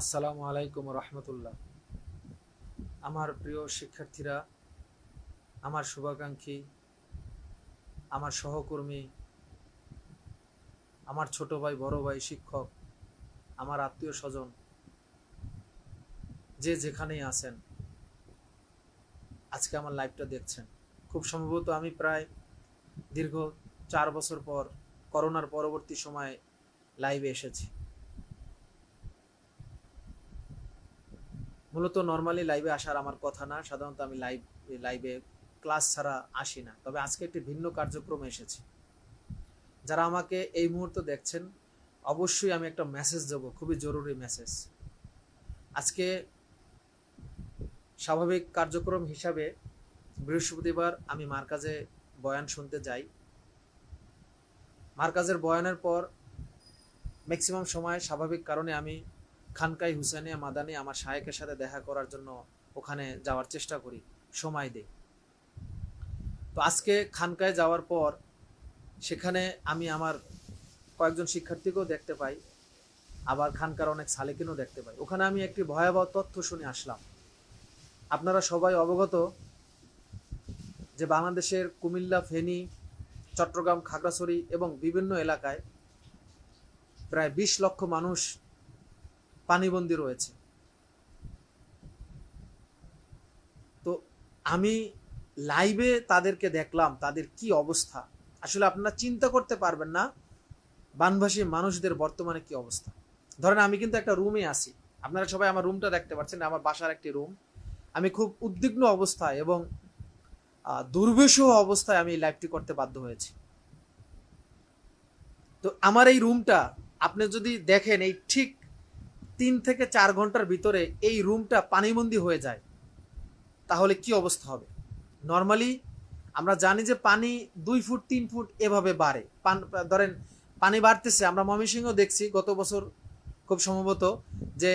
আসসালামু আলাইকুম রহমতুল্লাহ। আমার প্রিয় শিক্ষার্থীরা, আমার শুভাকাঙ্ক্ষী, আমার সহকর্মী, আমার ছোট ভাই, বড় ভাই, শিক্ষক, আমার আত্মীয় স্বজন, যে যেখানেই আছেন, আজকে আমার লাইভটা দেখছেন। খুব সম্ভবত আমি প্রায় দীর্ঘ চার বছর পর, করোনার পরবর্তী সময়ে লাইভে এসেছি। মূলত নর্মালি লাইভে আসার আমার কথা না, সাধারণত আমি লাইভ লাইভে ক্লাস ছাড়া আসি না। তবে আজকে একটি ভিন্ন কার্যক্রমে এসেছি। যারা আমাকে এই মুহূর্তে দেখছেন, অবশ্যই আমি একটা মেসেজ দেবো, খুবই জরুরি মেসেজ আজকে স্বাভাবিক কার্যক্রম হিসাবে বৃহস্পতিবার আমি মার্কাজে বয়ান শুনতে যাই। মার্কাজের বয়ানের পর ম্যাক্সিমাম সময় স্বাভাবিক কারণে আমি খানকাই হুসেনিয়া মাদানি আমার শায়েকের সাথে দেখা করার জন্য ওখানে যাওয়ার চেষ্টা করি। সময় দেই। তো আজকে খানকায় যাওয়ার পর সেখানে আমি আমার কয়েকজন শিক্ষার্থীকেও দেখতে পাই, আবার খানকার অনেক সালেকিনও দেখতে পাই। ওখানে আমি একটি ভয়াবহ তথ্য শুনে আসলাম। আপনারা সবাই অবগত যে বাংলাদেশের কুমিল্লা, ফেনী, চট্টগ্রাম, খাগড়াছড়ি এবং বিভিন্ন এলাকায় প্রায় বিশ লক্ষ মানুষ পানিবন্দী রয়েছে। তো আমি লাইভে তাদেরকে দেখলাম, তাদের কি অবস্থা? আসলে আপনারা চিন্তা করতে পারবেন না, বানভাসী মানুষদের বর্তমানে কি অবস্থা। ধরেন আমি কিন্তু একটা রুমে আছি। আপনারা সবাই আমার রুমটা দেখতে পাচ্ছেন, আমার বাসার একটি রুম আমি খুব উদ্বিগ্ন অবস্থায় এবং দুর্বিষহ অবস্থায় আমি লাইভটি করতে বাধ্য হয়েছি। তো আমার এই রুমটা আপনি যদি দেখেন এই ঠিক তিন থেকে চার ঘণ্টার ভিতরে এই রুমটা পানিবন্দী হয়ে যায়, তাহলে কি অবস্থা হবে? নর্মালি আমরা জানি যে পানি দুই ফুট, তিন ফুট এভাবে বাড়ে। পান, ধরেন, পানি বাড়তেছে, আমরা ময়মনসিংহ দেখছি গত বছর খুব সম্ভবত যে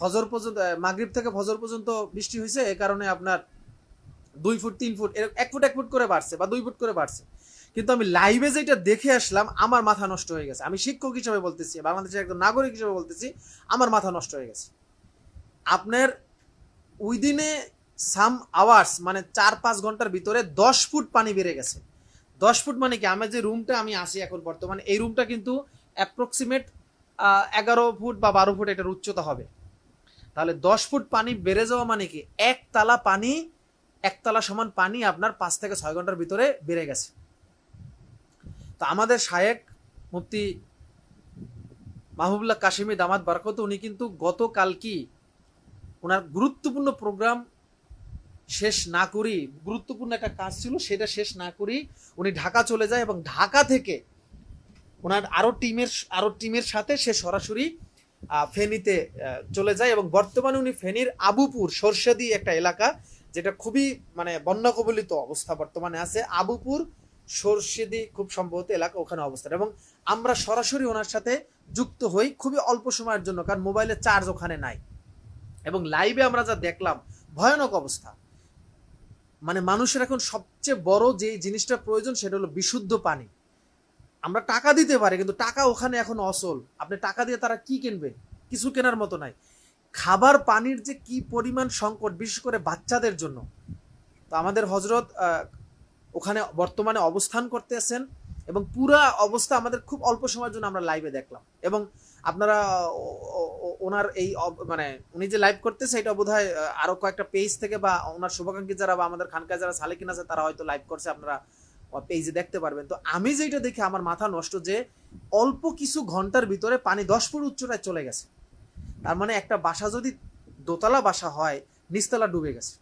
ফজর পর্যন্ত মাগরিব থেকে ফজর পর্যন্ত বৃষ্টি হয়েছে, এ কারণে আপনার দুই ফুট, তিন ফুট এক ফুট এক ফুট করে বাড়ছে বা দুই ফুট করে বাড়ছে। কিন্তু আমি লাইভে যেটা দেখে আসলাম, আমার মাথা নষ্ট হয়ে গেছে। আমি শিক্ষক হিসেবে বলতেছি, বাংলাদেশের একজন নাগরিক হিসেবে বলতেছি, আমার মাথা নষ্ট হয়ে গেছে। আপনার উইদিনে সাম আওয়ার্স মানে চার পাঁচ ঘণ্টার ভিতরে দশ ফুট পানি বেড়ে গেছে। দশ ফুট মানে কি? আমার যে রুমটা আমি আছি এখন বর্তমানে, এই রুমটা কিন্তু অ্যাপ্রক্সিমেট এগারো ফুট বা বারো ফুট এটার উচ্চতা হবে। তাহলে দশ ফুট পানি বেড়ে যাওয়া মানে কি? একতলা পানি একতলা সমান পানি আপনার পাঁচ থেকে ছয় ঘণ্টার ভিতরে বেড়ে গেছে। তো আমাদের শায়েক মুফতি মাহবুবুল্লাহ কাশিমি দামাত বারকত, উনি কিন্তু গতকাল কি ওনার গুরুত্বপূর্ণ প্রোগ্রাম শেষ না করি, গুরুত্বপূর্ণ একটা কাজ ছিল সেটা শেষ না করি উনি ঢাকা চলে যায় এবং ঢাকা থেকে ওনার আরও টিমের আরও টিমের সাথে সে সরাসরি ফেনীতে চলে যায় এবং বর্তমানে উনি ফেনীর আবুপুর, সরষাদি একটা এলাকা, যেটা খুবই মানে বন্যা কবলিত অবস্থা বর্তমানে আছে। আবুপুর সরষেদি খুব সম্ভবত এলাকা ওখানে অবস্থান এবং আমরা সরাসরি ওনার সাথে যুক্ত হই খুবই অল্প সময়ের জন্য, কারণ মোবাইলে চার্জ ওখানে নাই। এবং লাইভে আমরা যা দেখলাম, ভয়ানক অবস্থা। মানে মানুষের এখন সবচেয়ে বড় যে জিনিসটা প্রয়োজন সেটা হলো বিশুদ্ধ পানি। আমরা টাকা দিতে পারি, কিন্তু টাকা ওখানে এখন অসল। আপনি টাকা দিয়ে তারা কি কিনবে? কিছু কেনার মতো নাই। খাবার পানির যে কি পরিমাণ সংকট, বিশেষ করে বাচ্চাদের জন্য। তো আমাদের হজরত ওখানে বর্তমানে অবস্থান করতে আছেন এবং পুরা অবস্থা আমাদের খুব অল্প সময়ের জন্য আমরা লাইভে দেখলাম। এবং আপনারা ওনার এই মানে উনি যে লাইভ করতেছে, এটা বোধ হয় আরও কয়েকটা পেজ থেকে বা ওনার শুভাকাঙ্ক্ষী যারা বা আমাদের খানকায় যারা সালেকিন আছে, তারা হয়তো লাইভ করছে, আপনারা পেজে দেখতে পারবেন। তো আমি যেটা দেখে, আমার মাথা নষ্ট যে অল্প কিছু ঘণ্টার ভিতরে পানি দশ ফুট উচ্চতায় চলে গেছে। তার মানে একটা বাসা যদি দোতলা বাসা হয়, নিচতলা ডুবে গেছে।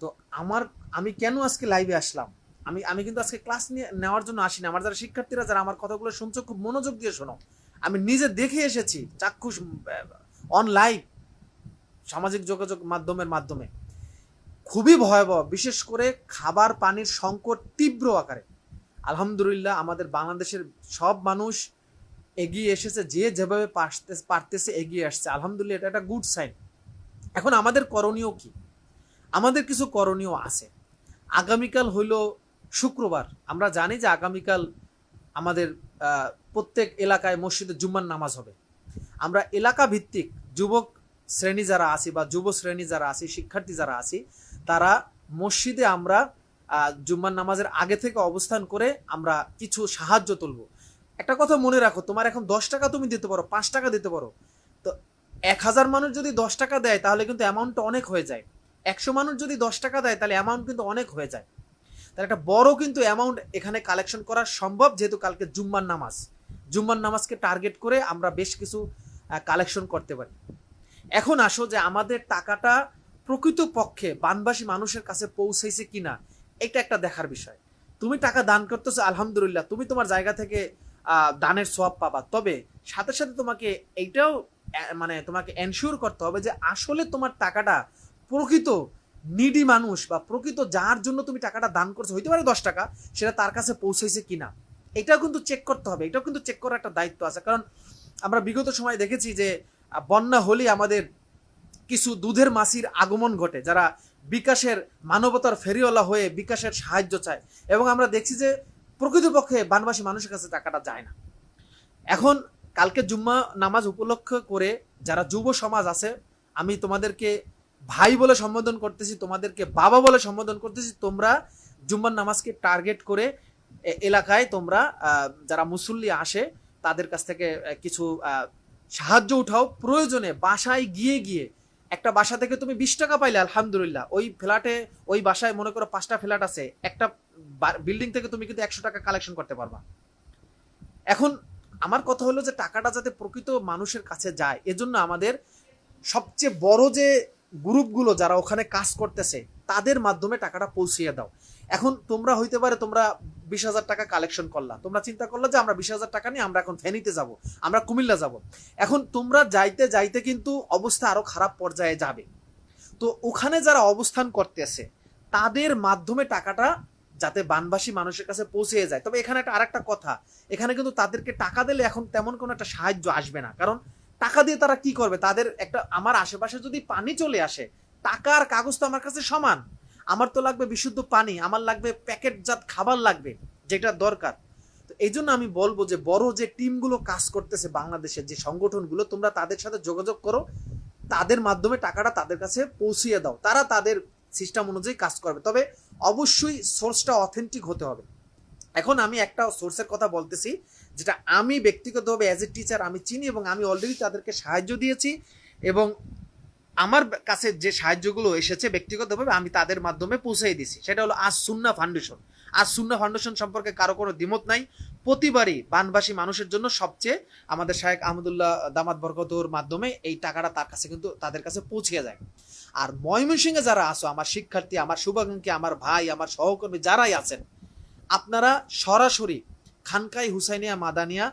তো আমার, আমি কেন আজকে লাইভে আসলাম? আমি আমি কিন্তু আজকে ক্লাস নিয়ে, নেওয়ার জন্য আসিনি। আমার যারা শিক্ষার্থীরা, যারা আমার কথাগুলো শুনছো, খুব মনোযোগ দিয়ে শোনো। আমি নিজে দেখে এসেছি, চাক্ষুষ অন লাইভ সামাজিক যোগাযোগ মাধ্যমের মাধ্যমে। খুবই ভয়াবহ, বিশেষ করে খাবার পানির সংকট তীব্র আকারে। আলহামদুলিল্লাহ, আমাদের বাংলাদেশের সব মানুষ এগিয়ে এসেছে, যে যেভাবে পারতে- পারতেছে এগিয়ে আসছে। আলহামদুলিল্লাহ, এটা একটা গুড সাইন এখন আমাদের করণীয় কি? আমাদের কিছু করণীয় আছে। আগামীকাল হইল শুক্রবার। আমরা জানি যে আগামীকাল আমাদের প্রত্যেক এলাকায় মসজিদে জুম্মার নামাজ হবে। আমরা এলাকা ভিত্তিক যুবক শ্রেণি যারা আছি বা যুব শ্রেণি যারা আছি, শিক্ষার্থী যারা আছি, তারা মসজিদে আমরা জুম্মার নামাজের আগে থেকে অবস্থান করে আমরা কিছু সাহায্য তুলব। একটা কথা মনে রাখো, তোমার এখন দশ টাকা তুমি দিতে পারো, পাঁচ টাকা দিতে পারো। তো এক হাজার মানুষ যদি দশ টাকা দেয়, তাহলে কিন্তু অ্যামাউন্টটা অনেক হয়ে যায়। একশো মানুষ যদি দশ টাকা দেয়, তাহলে অ্যামাউন্ট কিন্তু অনেক হয়ে যায়। তাহলে একটা বড় কিন্তু অ্যামাউন্ট এখানে কালেকশন করা সম্ভব, যেহেতু কালকে জুম্মার নামাজ। জুম্মার নামাজকে টার্গেট করে আমরা বেশ কিছু কালেকশন করতে পারি। এখন আসো যে আমাদের টাকাটা প্রকৃত পক্ষে বানবাসী মানুষের কাছে পৌঁছাইছে কিনা, এটা একটা দেখার বিষয়। তুমি টাকা দান করতেছো, আলহামদুলিল্লাহ, তুমি তোমার জায়গা থেকে দানের সোয়াব পাবা। তবে সাথে সাথে তোমাকে এইটাও মানে তোমাকে এনশিওর করতে হবে যে আসলে তোমার টাকাটা প্রকৃত নিডি মানুষ বা প্রকৃত যার জন্য তুমি টাকাটা দান করছ, হইতে পারে দশ টাকা, সেটা তার কাছে পৌঁছাইছে কিনা। এটাও কিন্তু চেক করতে হবে, এটাও কিন্তু চেক করার একটা দায়িত্ব আছে। কারণ আমরা বিগত সময় দেখেছি যে বন্যা হলেই আমাদের কিছু দুধের মাসির আগমন ঘটে, যারা বিকাশের মানবতার ফেরিওয়ালা হয়ে বিকাশের সাহায্য চায়। এবং আমরা দেখছি যে, প্রকৃতপক্ষে বানবাসী মানুষের কাছে টাকাটা যায় না। এখন কালকে জুম্মা নামাজ উপলক্ষ করে যারা যুব সমাজ আছে, আমি তোমাদেরকে ভাই বলে সম্বোধন করতেছি, তোমাদেরকে বাবা বলে সম্বোধন করতেছি, তোমরা জুম্মার নামাজকে টার্গেট করে এলাকায় তোমরা যারা মুসল্লি আসে, তাদের কাছ থেকে কিছু সাহায্য উঠাও। প্রয়োজনে বাসায় গিয়ে গিয়ে একটা বাসা থেকে তুমি বিশ টাকা পাইলে, আলহামদুলিল্লাহ। ওই ফ্ল্যাটে, ওই বাসায় মনে করো পাঁচটা ফ্ল্যাট আছে, একটা বিল্ডিং থেকে তুমি কিন্তু একশো টাকা কালেকশন করতে পারবা। এখন আমার কথা হলো যে, টাকাটা যাতে প্রকৃত মানুষের কাছে যায়, এজন্য আমাদের সবচেয়ে বড় যে গ্রুপগুলো যারা ওখানে কাজ করতেছে, তাদের মাধ্যমে টাকাটা পৌঁছিয়ে দাও। এখন তোমরা হইতে পারে তোমরা বিশ হাজার টাকা কালেকশন করলা। তোমরা চিন্তা করলা যে আমরা বিশ হাজার টাকা নিয়ে আমরা এখন ফেনীতে যাব, আমরা কুমিল্লা যাব। এখন তোমরা যাইতে যাইতে কিন্তু অবস্থা আরও খারাপ পর্যায়ে যাবে। তো ওখানে যারা অবস্থান করতেছে, তাদের মাধ্যমে টাকাটা যাতে বানবাসী মানুষের কাছে পৌঁছে যায়। তবে এখানে একটা আরেকটা কথা, এখানে কিন্তু তাদেরকে টাকা দিলে এখন তেমন কোনো একটা সাহায্য আসবে না। কারণ টাকা দিয়ে তারা কি করবে? তাদের একটা, আমার আশেপাশে যদি পানি চলে আসে টাকা আর কাগজ তো আমার কাছে সমান। আমার তো লাগবে বিশুদ্ধ পানি, আমার লাগবে প্যাকেটজাত খাবার লাগবে, যেটা দরকার। তো এই জন্য আমি বলব যে, বড় যে টিমগুলো কাজ করতেছে বাংলাদেশের যে সংগঠনগুলো, তোমরা তাদের সাথে যোগাযোগ করো, তাদের মাধ্যমে টাকাটা তাদের কাছে পৌঁছিয়ে দাও। তারা তাদের সিস্টেম অনুযায়ী কাজ করবে। তবে অবশ্যই সোর্সটা অথেন্টিক হতে হবে। এখন আমি একটা সোর্সের কথা বলতেছি, যেটা আমি ব্যক্তিগতভাবে অ্যাজ এ টিচার আমি চিনি এবং আমি অলরেডি তাদেরকে সাহায্য দিয়েছি এবং আমার কাছে যে সাহায্যগুলো এসেছে ব্যক্তিগতভাবে আমি তাদের মাধ্যমে পৌঁছে দিছি সেটা হলো আজ সুন্না ফাউন্ডেশন আজ সুন্না ফাউন্ডেশন সম্পর্কে কারও কোনো দ্বিমত নাই। প্রতিবারই বানবাসী মানুষের জন্য সবচেয়ে আমাদের শাহেক আহমদুল্লাহ দামাত বরকতর মাধ্যমে এই টাকাটা তার কাছে কিন্তু তাদের কাছে পৌঁছে যায়। আর ময়মনসিংহে যারা আসো আমার শিক্ষার্থী, আমার শুভাকাঙ্ক্ষী, আমার ভাই, আমার সহকর্মী যারাই আছেন আপনারা সরাসরি খানকাই হুসাইনিয়া মাদানিয়া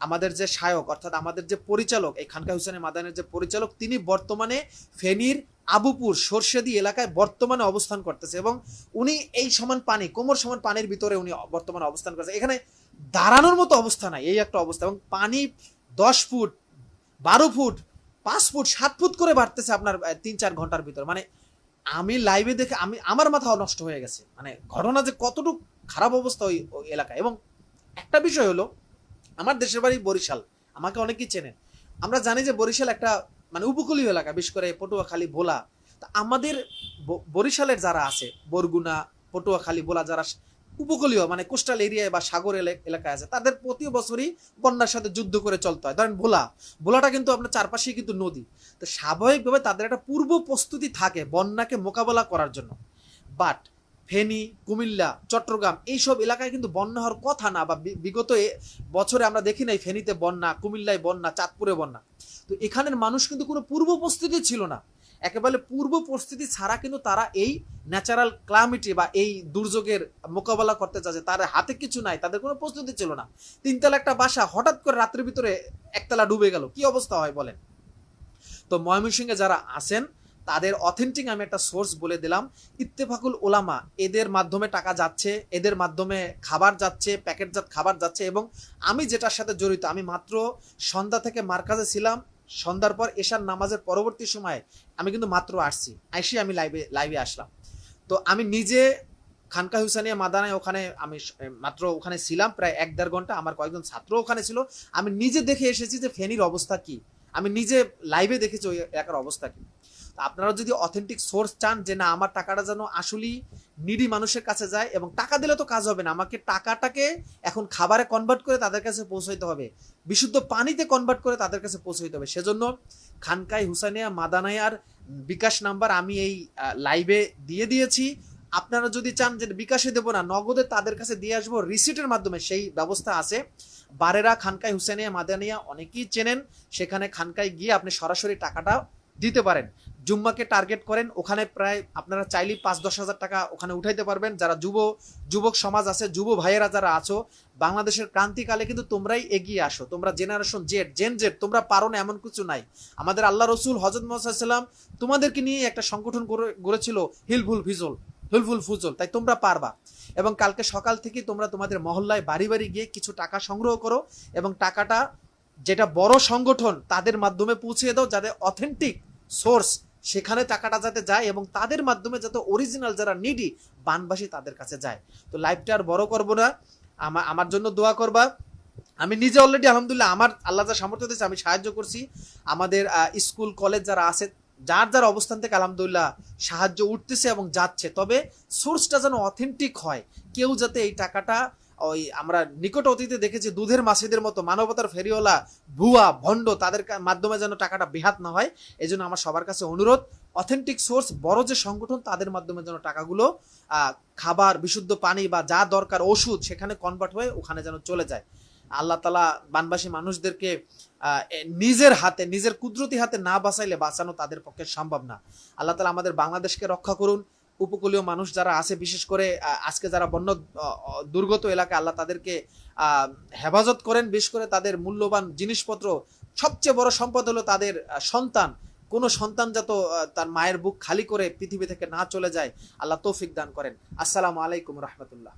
আমাদের যে সায়ক অর্থাৎ আমাদের যে পরিচালক, এই খানকাই হুসাইনিয়া মাদানিয়ার যে পরিচালক, তিনি বর্তমানে ফেনীর আবুপুর সরষেদি এলাকায় বর্তমানে অবস্থান করতেছে এবং উনি এই সমান পানি, কোমর সমান পানির ভিতরে উনি বর্তমানে অবস্থান করছে এখানে দাঁড়ানোর মতো অবস্থা নাই, এই একটা অবস্থা এবং পানি দশ ফুট, বারো ফুট, পাঁচ ফুট, সাত ফুট করে বাড়তেছে আপনার তিন চার ঘণ্টার ভিতর। মানে আমি লাইভে দেখে, আমি, আমার মাথা নষ্ট হয়ে গেছে। মানে ঘটনা যে কতটুকু খারাপ অবস্থা ওই এলাকায়। এবং একটা বিষয় হলো, আমার দেশের বাড়ি বরিশাল, আমাকে অনেকেই চেনেন। আমরা জানি যে বরিশাল একটা মানে উপকূলীয় এলাকা, বিশেষ করে পটুয়াখালী, ভোলা। তা আমাদের বরিশালের যারা আছে, বরগুনা, পটুয়াখালী, ভোলা, যারা উপকূলীয় মানে কোস্টাল এরিয়ায় বা সাগর এলে- এলাকায় আছে, তাদের প্রতি বছরই বন্যার সাথে যুদ্ধ করে চলতে হয়। ধরেন ভোলা, ভোলাটা কিন্তু আপনার চারপাশেই কিন্তু নদী। তো স্বাভাবিকভাবে তাদের একটা পূর্ব প্রস্তুতি থাকে বন্যাকে মোকাবেলা করার জন্য। বাট ফেনী, কুমিল্লা, চট্টগ্রাম এইসব এলাকায় কিন্তু বন্যা হওয়ার কথা না বা বিগত বছরে আমরা দেখি নাই ফেনীতে বন্যা, কুমিল্লায় বন্যা, চাঁদপুরে বন্যা। তো এখানের মানুষ কিন্তু কোনো পূর্ব প্রস্তুতি ছিল না। একেবারে পূর্ব প্রস্তুতি ছাড়া কিন্তু তারা এই ন্যাচারাল ক্লামিটি বা এই দুর্যোগের মোকাবেলা করতে চাচ্ছে তার হাতে কিছু নাই, তাদের কোনো প্রস্তুতি ছিল না। তিনতলা একটা বাসা হঠাৎ করে রাত্রের ভিতরে একতলা ডুবে গেল, কি অবস্থা হয় বলেন? তো ময়মনসিংহে যারা আছেন তাদের অথেন্টিক আমি একটা সোর্স বলে দিলাম। ইত্তেফাকুল ওলামা এদের মাধ্যমে টাকা যাচ্ছে, এদের মাধ্যমে খাবার যাচ্ছে, প্যাকেটজাত খাবার যাচ্ছে এবং আমি যেটার সাথে জড়িত, আমি মাত্র সন্ধ্যা থেকে মার্কাজে ছিলাম, সন্ধ্যার পর এশার নামাজের পরবর্তী সময়ে আমি কিন্তু মাত্র আসছি। আইসি আমি লাইভে লাইভে আসলাম। তো আমি নিজে খানকা হুসানিয়া মাদানায় ওখানে আমি মাত্র ওখানে ছিলাম, প্রায় এক দেড় ঘণ্টা। আমার কয়েকজন ছাত্র ওখানে ছিল। আমি নিজে দেখে এসেছি যে ফেনীর অবস্থা কি। আমি নিজে লাইভে দেখেছি ওই এলাকার অবস্থা কি। আপনারা যদি অথেন্টিক সোর্স চান যে না, আমার টাকাটা যেন আসলেই নিডি মানুষের কাছে যায় এবং টাকা দিলে তো কাজ হবে না, আমাকে টাকাটাকে এখন খাবারে কনভার্ট করে তাদের কাছে পৌঁছাইতে হবে, বিশুদ্ধ পানিতে কনভার্ট করে তাদের কাছে পৌঁছাইতে হবে। সেজন্য খানকাই হুসানিয়া মাদানায়ার বিকাশ নাম্বার আমি এই লাইভে দিয়ে দিয়েছি। আপনারা যদি চান যে বিকাশে দেবো না, নগদে তাদের কাছে দিয়ে আসব, রিসিটের মাধ্যমে সেই ব্যবস্থা আছে। বারেরা খানকাই হুসেনিয়া মাদানিয়া অনেকেই চেনেন, সেখানে খানকায় গিয়ে আপনি সরাসরি টাকাটা দিতে পারেন। জুম্মাকে টার্গেট করেন, ওখানে প্রায় আপনারা চাইলেই পাঁচ দশ হাজার টাকা ওখানে উঠাইতে পারবেন। যারা যুব, যুবক সমাজ আছে, যুব ভাইয়েরা যারা আছো, বাংলাদেশের ক্রান্তিকালে কিন্তু তোমরাই এগিয়ে আসো। তোমরা জেনারেশন জেড জেন জেড তোমরা পারো না এমন কিছু নাই। আমাদের আল্লাহ রসুল হজরত মোহাম্মদ তোমাদেরকে নিয়ে একটা সংগঠন গড়ে- গড়েছিল হিলফুল ফিজল, হিলফুল ফুজল। তাই তোমরা পারবা। এবং কালকে সকাল থেকে তোমরা তোমাদের মহল্লায় বাড়ি বাড়ি গিয়ে কিছু টাকা সংগ্রহ করো এবং টাকাটা যেটা বড় সংগঠন তাদের মাধ্যমে পৌঁছে দাও যাদের অথেন্টিক সোর্স, সেখানে টাকাটা যাতে যায় এবং তাদের মাধ্যমে যাতে অরিজিনাল যারা নিডি বানবাসী তাদের কাছে যায়। তো লাইভটা আর বড় করব না। আমার আমার জন্য দোয়া করবা। আমি নিজে অলরেডি আলহামদুলিল্লাহ আমার আল্লাহ যা সামর্থ্য দিয়েছে আমি সাহায্য করছি। আমাদের স্কুল কলেজ যারা আছে, যার যার অবস্থান থেকে আলহামদুলিল্লাহ সাহায্য উঠতেছে এবং যাচ্ছে। তবে সোর্সটা যেন অথেন্টিক হয়। কেউ যাতে এই টাকাটা ওই আমরা নিকট অতীতে দেখেছি দুধের মাসিদের মতো মানবতার ফেরিওয়ালা ভুয়া, ভণ্ড, তাদের মাধ্যমে যেন টাকাটা বেহাত না হয় এই জন্য আমার সবার কাছে অনুরোধ অথেন্টিক সোর্স বড় যে সংগঠন, তাদের মাধ্যমে যেন টাকাগুলো খাবার, বিশুদ্ধ পানি বা যা দরকার ওষুধ সেখানে কনভার্ট হয়ে ওখানে যেন চলে যায়। আল্লাহ তালা বানবাসী মানুষদেরকে নিজের হাতে, নিজের কুদরতি হাতে না বাঁচাইলে বাঁচানো তাদের পক্ষে সম্ভব না। আল্লাহ তালা আমাদের বাংলাদেশকে রক্ষা করুন উপকূলীয় মানুষ যারা আছে, বিশেষ করে আজকে যারা বন্য দুর্গত এলাকা আল্লাহ তাদেরকে হেফাজত করেন, বিশেষ করে তাদের মূল্যবান জিনিসপত্র, সবচেয়ে বড় সম্পদ হলো তাদের সন্তান। কোনো সন্তান যত তার মায়ের বুক খালি করে পৃথিবী থেকে না চলে যায়, আল্লাহ তৌফিক দান করেন। আসসালামু আলাইকুম রহমতুল্লাহ।